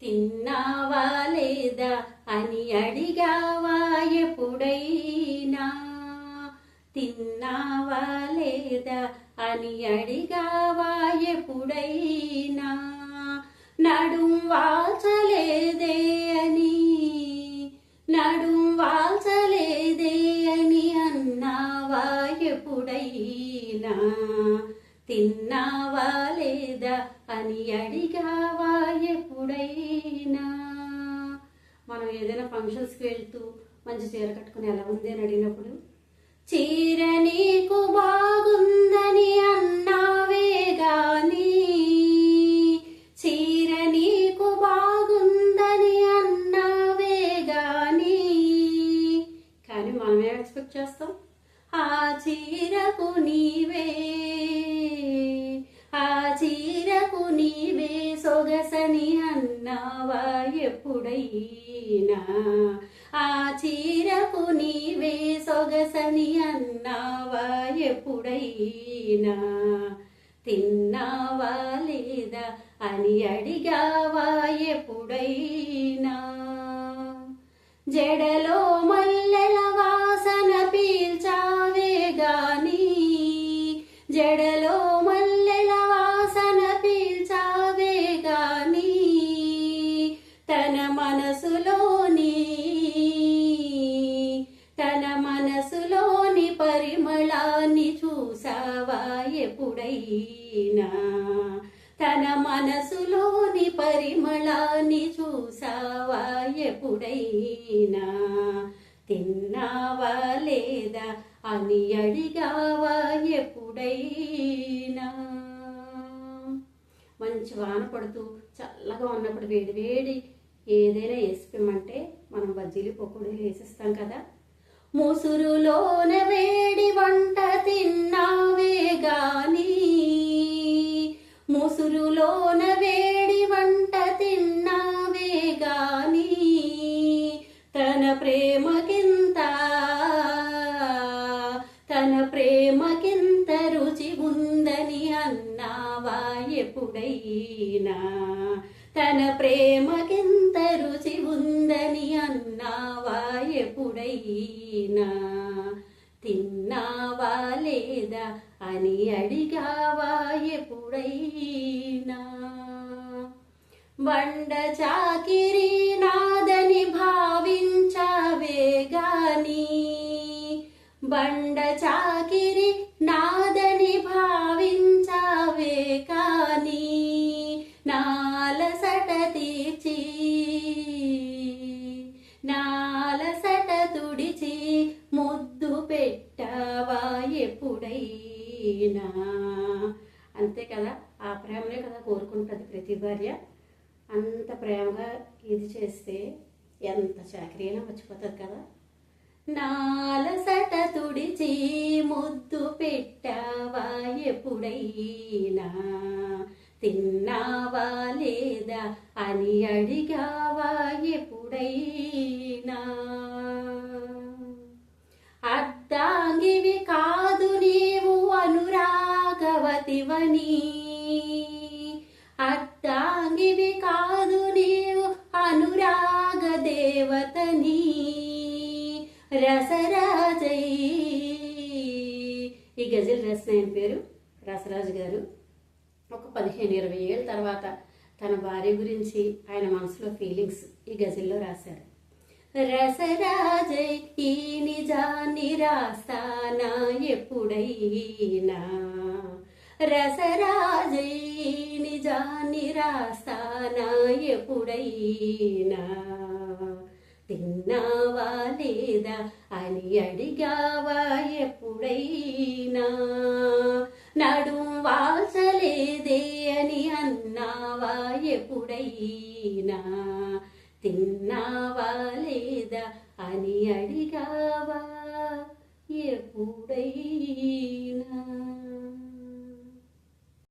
తిన్నావా లేదా అని అడిగావా ఎప్పుడైనా? తిన్నావా లేదా అని అడిగావా ఎప్పుడైనా? నడుం వాల్చలేదే అని నడుం వాల్చలేదే అని అన్నావా ఎప్పుడైనా? తిన్న తిన్నావా లేదా అని అడిగావా ఎప్పుడైనా? మనం ఏదైనా ఫంక్షన్స్కి వెళ్తూ మంచి చీర కట్టుకుని ఎలా ఉంది అని అడిగినప్పుడు చీర నీకు బాగుందని అన్నావే గాని చీర నీకు బాగుందని అన్నావే గాని కానీ మనం ఏం ఎక్స్పెక్ట్ చేస్తాం. ఆ చీరకు నీవే అన్నావా ఎప్పుడైనా? ఆ చీరకు నీవే సొగసని అన్నావా ఎప్పుడైనా? తిన్నావా లేదా అని అడిగావా ఎప్పుడైనా? జడలో మల్లెలవా పరిమళాన్ని చూసావా ఎప్పుడైనా? తన మనసులోని పరిమళాన్ని చూసావా ఎప్పుడైనా? తిన్నావా లేదా అని అడిగావా ఎప్పుడైనా? మంచి వాన పడుతూ చల్లగా ఉన్నప్పుడు వేడి వేడి ఏదైనా వేసిపోమంటే మనం బజ్జీలు పకోడీలు వేసిస్తాం కదా. ముసురులోన వేడి వంట తిన్నావే గాని. ముసురులోన వేడి వంట తిన్నావే గాని. తన ప్రేమకింత తన ప్రేమకింత రుచి ఉందని అన్నావా ఎప్పుడైనా. తన ప్రేమకింత రుచి ఉందని ఎప్పుడైనా తిన్నావా లేదా అని అడిగావా ఎప్పుడైనా? బండ చాకిరీ ముద్దు పెట్టావా ఎప్పుడైనా? అంతే కదా ఆ ప్రేమనే కదా కోరుకుంటుంది ప్రతి భార్య. అంత ప్రేమగా ఇది చేస్తే ఎంత చాకరీ అయినా మర్చిపోతుంది కదా నాలసట తుడిచి ముద్దు పెట్టావా ఎప్పుడైనా? తిన్నావా లేదా అని అడిగావా ఎప్పుడైనా? అర్ధాంగివి కాదు నీవు అనురాగవతివని. అర్ధాంగివి కాదు నీవు అనురాగ దేవతని రసరాజై ఈ గజల్ రచన ఆయన పేరు రసరాజు గారు. ఒక పదిహేను ఇరవై ఏళ్ళ తర్వాత తన భార్య గురించి ఆయన మనసులో ఫీలింగ్స్ ఈ గజల్లో రాశారు. రసరాజై ఈ నిజాన్ని రాస్తానా ఎప్పుడైనా? రసరాజై ఈ నిజాన్ని రాస్తానా ఎప్పుడైనా? తిన్నావా లేదా అని అడిగావా ఎప్పుడైనా? నడుం వాల్చలేదే అని అన్నావా ఎప్పుడైనా? తిన్న అని అడిగావా ఎప్పుడైనా